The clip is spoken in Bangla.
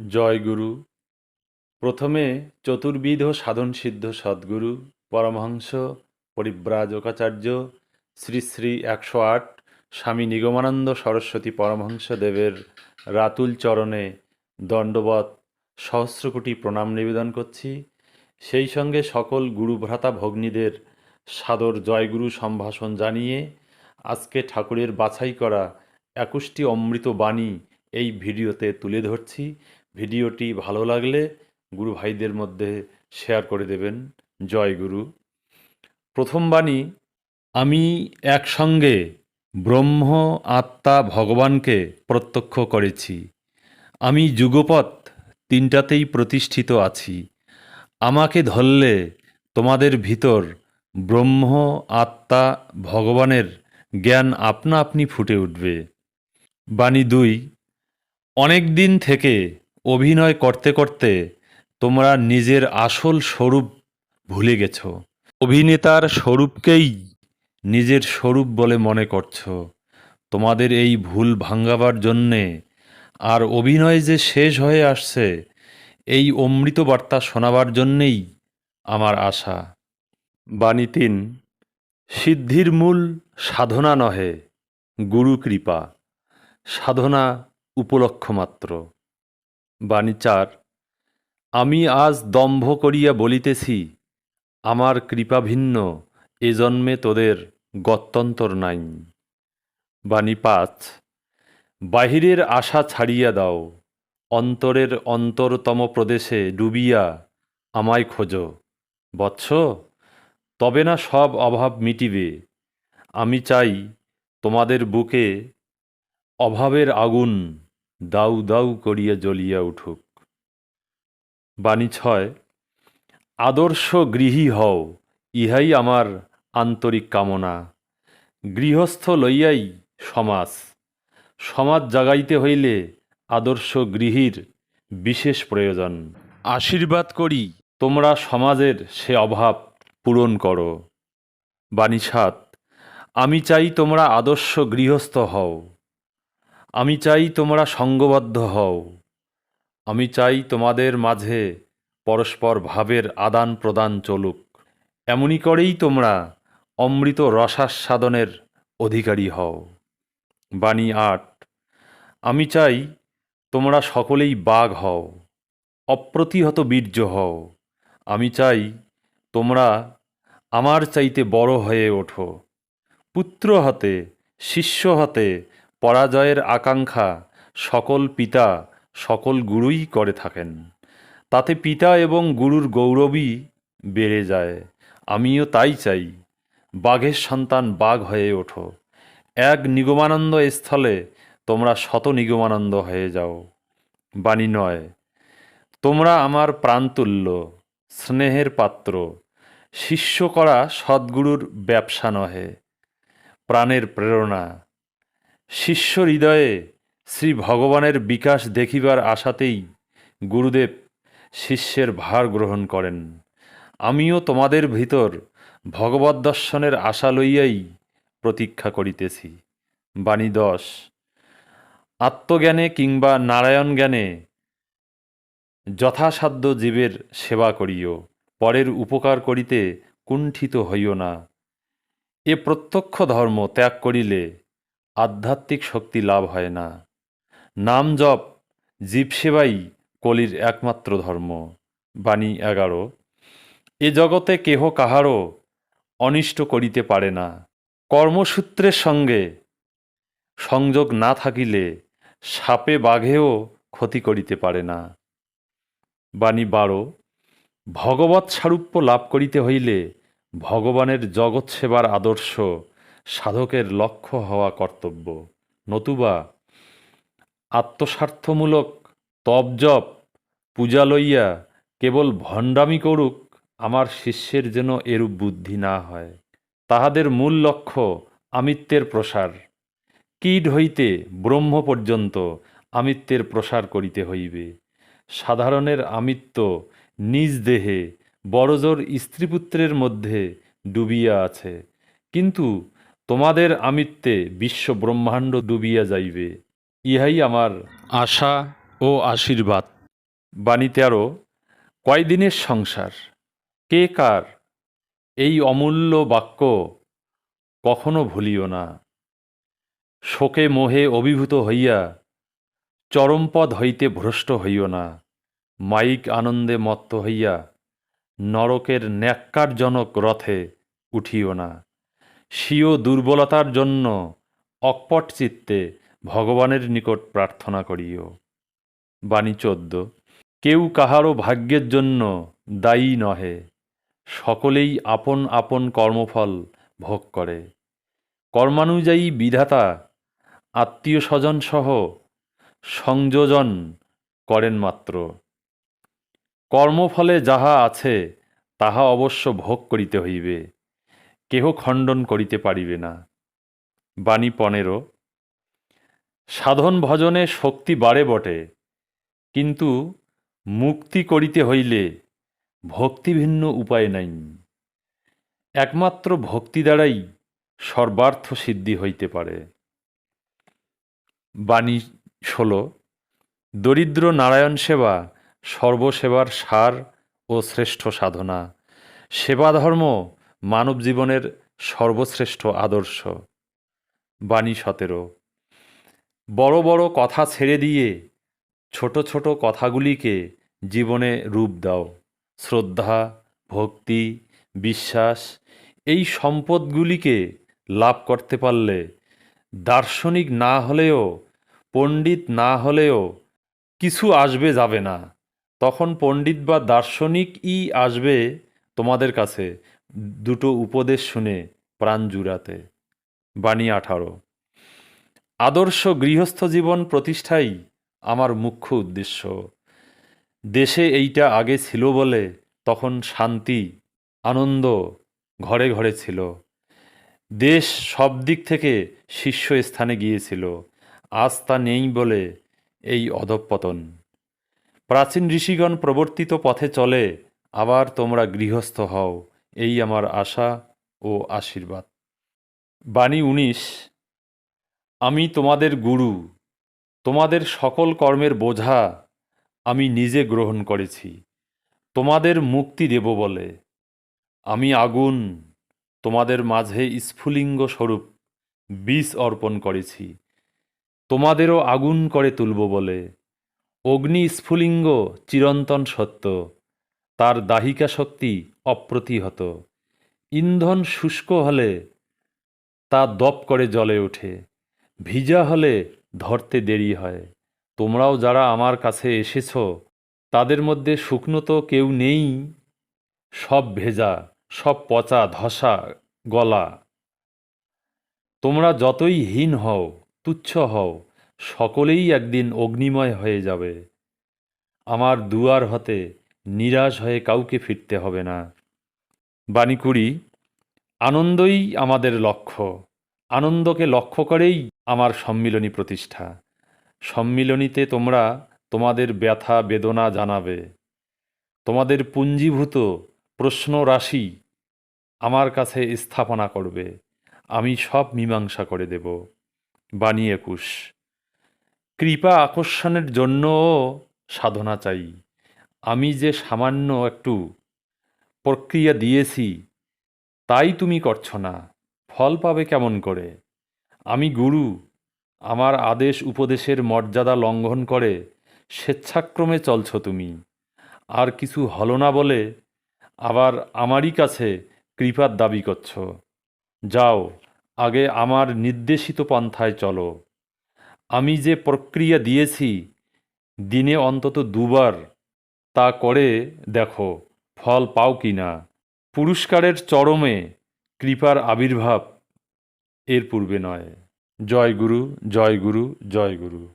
জয় গুরু। প্রথমে চতুর্বিধ সাধনসিদ্ধ সদ্গুরু, পরমহংস পরিব্রাজকাচার্য শ্রী শ্রী একশো আট স্বামী নিগমানন্দ সরস্বতী পরমহংস দেবের রাতুল চরণে দণ্ডবত সহস্রকোটি প্রণাম নিবেদন করছি। সেই সঙ্গে সকল গুরুভ্রাতা ভগ্নীদের সাদর জয়গুরু সম্ভাষণ জানিয়ে আজকে ঠাকুরের বাছাই করা একুশটি অমৃত বাণী এই ভিডিওতে তুলে ধরছি। ভিডিওটি ভালো লাগলে গুরু ভাইদের মধ্যে শেয়ার করে দেবেন। জয় গুরু। প্রথম বাণী, আমি একসঙ্গে ব্রহ্ম, আত্মা, ভগবানকে প্রত্যক্ষ করেছি। আমি যুগপৎ তিনটাতেই প্রতিষ্ঠিত আছি। আমাকে ধরলে তোমাদের ভিতর ব্রহ্ম, আত্মা, ভগবানের জ্ঞান আপনা আপনি ফুটে উঠবে। বাণী দুই, অনেক দিন থেকে অভিনয় করতে করতে তোমরা নিজের আসল স্বরূপ ভুলে গেছ। অভিনেতার স্বরূপকেই নিজের স্বরূপ বলে মনে করছ। তোমাদের এই ভুল ভাঙ্গাবার জন্যে আর অভিনয় যে শেষ হয়ে আসছে, এই অমৃত বার্তা শোনাবার জন্যেই আমার আশা। বাণী তিন, সিদ্ধির মূল সাধনা নহে, গুরু কৃপা, সাধনা উপলক্ষ মাত্র। বাণী চার, আমি আজ দম্ভ করিয়া বলিতেছি, আমার কৃপা ভিন্ন, এ জন্মে তোদের গত্যন্তর নাই। বাণী পাঁচ, বাহিরের আশা ছাড়িয়া দাও, অন্তরের অন্তরতম প্রদেশে ডুবিয়া আমায় খোঁজো। বৎস, তবে না সব অভাব মিটিবে, আমি চাই তোমাদের বুকে অভাবের আগুন দাউ দাউ করিয়া জ্বলিয়া উঠুক। বাণী ছয় আদর্শ গৃহী হও ইহাই আমার আন্তরিক কামনা। গৃহস্থ লইয়াই সমাজ। সমাজ জাগাইতে হইলে আদর্শ গৃহীর বিশেষ প্রয়োজন। আশীর্বাদ করি। তোমরা সমাজের সে অভাব পূরণ করো। বাণী সাত আমি চাই তোমরা আদর্শ গৃহস্থ হও। আমি চাই তোমরা সঙ্গবদ্ধ হও। আমি চাই তোমাদের মাঝে পরস্পর ভাবের আদান প্রদান চলুক। এমনি করেই তোমরা অমৃত রসাস্বাদনের অধিকারী হও। বাণী আট, আমি চাই তোমরা সকলেই বাঘ হও, অপ্রতিহত বীর্য হও। আমি চাই তোমরা আমার চাইতে বড় হয়ে ওঠো। পুত্র হতে, শিষ্য হতে পরাজয়ের আকাঙ্ক্ষা সকল পিতা সকল গুরুই করে থাকেন। তাতে পিতা এবং গুরুর গৌরবই বেড়ে যায়। আমিও তাই চাই। বাঘের সন্তান বাঘ হয়ে ওঠো। এক নিগমানন্দ স্থলে তোমরা শত নিগমানন্দ হয়ে যাও। বাণী নয়, তোমরা আমার প্রাণতুল্য, স্নেহের পাত্র। শিষ্য করা সদ্গুরুর ব্যবসা নহে। প্রাণের প্রেরণা। শিষ্য হৃদয়ে শ্রী ভগবানের বিকাশ দেখিবার আশাতেই গুরুদেব শিষ্যের ভার গ্রহণ করেন। আমিও তোমাদের ভিতর ভগবত দর্শনের আশা লইয়াই প্রতীক্ষা করিতেছি। বাণী দশ, আত্মজ্ঞানে কিংবা নারায়ণ জ্ঞানে যথাসাধ্য জীবের সেবা করিও, পরের উপকার করিতে কুণ্ঠিত হইও না। এ প্রত্যক্ষ ধর্ম ত্যাগ করিলে আধ্যাত্মিক শক্তি লাভ হয় না। নাম জপ জীবসেবাই কলির একমাত্র ধর্ম। বাণী এগারো, এ জগতে কেহ কাহারও অনিষ্ট করিতে পারে না। কর্মসূত্রের সঙ্গে সংযোগ না থাকিলে সাপে বাঘেও ক্ষতি করিতে পারে না। বাণী বারো, ভগবৎ সারূপ্য লাভ করিতে হইলে ভগবানের জগৎ সেবার আদর্শ সাধকের লক্ষ্য হওয়া কর্তব্য। নতুবা আত্মস্বার্থমূলক তপজপ পূজা লইয়া কেবল ভণ্ডামি করুক, আমার শিষ্যের যেন এরূপ বুদ্ধি না হয়। তাহাদের মূল লক্ষ্য আমিত্বের প্রসার। কীট হইতে ব্রহ্ম পর্যন্ত আমিত্বের প্রসার করিতে হইবে? সাধারণের আমিত্ব নিজ দেহে, বড়জোর স্ত্রীপুত্রের মধ্যে ডুবিয়া আছে। কিন্তু তোমাদের আমিত্বে বিশ্ব ব্রহ্মাণ্ড ডুবিয়া যাইবে, ইহাই আমার আশা ও আশীর্বাদ। বাণী তেরো কয়দিনের সংসার? কে কার? এই অমূল্য বাক্য কখনো ভুলিও না। শোকে মোহে অভিভূত হইয়া, চরমপদ হইতে ভ্রষ্ট হইও না। মাইক আনন্দে মত্ত হইয়া, নরকের ন্যাক্কারজনক রথে উঠিও না। স্বীয় দুর্বলতার জন্য অকপট চিত্তে ভগবানের নিকট প্রার্থনা করিও। বাণী চোদ্দ, কেউ কাহারও ভাগ্যের জন্য দায়ী নহে, সকলেই আপন আপন কর্মফল ভোগ করে। কর্মানুযায়ী বিধাতা আত্মীয় স্বজন সহ সংযোজন করেন মাত্র। কর্মফলে যাহা আছে, তাহা অবশ্য ভোগ করিতে হইবে। কেহ খণ্ডন করিতে পারিবে না। বাণী পনেরো, সাধন ভজনে শক্তি বাড়ে বটে, কিন্তু মুক্তি করিতে হইলে ভক্তি ভিন্ন উপায় নাই। একমাত্র ভক্তি দ্বারাই সর্বার্থ সিদ্ধি হইতে পারে। বাণী ষোলো, দরিদ্র নারায়ণ সেবা সর্বসেবার সার ও শ্রেষ্ঠ সাধনা। সেবা ধর্ম মানব জীবনের সর্বশ্রেষ্ঠ আদর্শ। বাণী সতেরো। বড় বড় কথা ছেড়ে দিয়ে ছোট ছোট কথাগুলিকে জীবনে রূপ দাও। শ্রদ্ধা, ভক্তি, বিশ্বাস এই সম্পদগুলিকে লাভ করতে পারলে দার্শনিক না হলেও, পণ্ডিত না হলেও কিছু আসবে যাবে না। তখন পণ্ডিত বা দার্শনিকই আসবে তোমাদের কাছে দুটো উপদেশ শুনে প্রাণ জুড়াতে। বাণী আঠারো। আদর্শ গৃহস্থ জীবন প্রতিষ্ঠাই আমার মুখ্য উদ্দেশ্য। দেশে এইটা আগে ছিল বলে তখন শান্তি, আনন্দ ঘরে ঘরে ছিল। দেশ সব দিক থেকে শীর্ষ স্থানে গিয়েছিল। আজ তা নেই বলে এই অধঃপতন। প্রাচীন ঋষিগণ প্রবর্তিত পথে চলে আবার তোমরা গৃহস্থ হও, এই আমার আশা ও আশীর্বাদ। বাণী উনিশ, আমি তোমাদের গুরু, তোমাদের সকল কর্মের বোঝা আমি নিজে গ্রহণ করেছি, তোমাদের মুক্তি দেব বলে। আমি আগুন, তোমাদের মাঝে স্ফুলিঙ্গ স্বরূপ বিষ অর্পণ করেছি, তোমাদেরও আগুন করে তুলব বলে। অগ্নি স্ফুলিঙ্গ চিরন্তন সত্য তার দাহিকা শক্তি অপ্রতিহত। ইন্ধন শুষ্ক হলে তা দপ করে জলে ওঠে। ভিজা হলে ধরতে দেরি হয়। তোমরাও যারা আমার কাছে এসেছ, তাদের মধ্যে শুকনো তো কেউ নেই। সব ভেজা, সব পচা, ধসা গলা। তোমরা যতই হীন হও, তুচ্ছ হও, সকলেই একদিন অগ্নিময় হয়ে যাবে। আমার দুয়ার হতে নিরাশ হয়ে কাউকে ফিরতে হবে না। বাণী বাণীকুড়ি, আনন্দই আমাদের লক্ষ্য। আনন্দকে লক্ষ্য করেই আমার সম্মিলনী প্রতিষ্ঠা। সম্মিলনীতে তোমরা তোমাদের ব্যথা বেদনা জানাবে। তোমাদের পুঞ্জীভূত প্রশ্ন রাশি আমার কাছে স্থাপনা করবে। আমি সব মীমাংসা করে দেব। বাণী একুশ, কৃপা আকর্ষণের জন্যও সাধনা চাই। আমি যে সামান্য একটু প্রক্রিয়া দিয়েছি, তাই তুমি করছ না। ফল পাবে কেমন করে? আমি গুরু, আমার আদেশ উপদেশের মর্যাদা লঙ্ঘন করে, স্বেচ্ছাক্রমে চলছ তুমি। আর কিছু হলো না বলে আবার আমারই কাছে কৃপার দাবি করছ। যাও, আগে আমার নির্দেশিত পন্থায় চলো। আমি যে প্রক্রিয়া দিয়েছি, দিনে অন্তত দুবার তা করে দেখো, ফল পাও কি না? পুরস্কারের চরমে কৃপার আবির্ভাব এর পূর্বে নয়। জয় গুরু জয় গুরু জয় গুরু।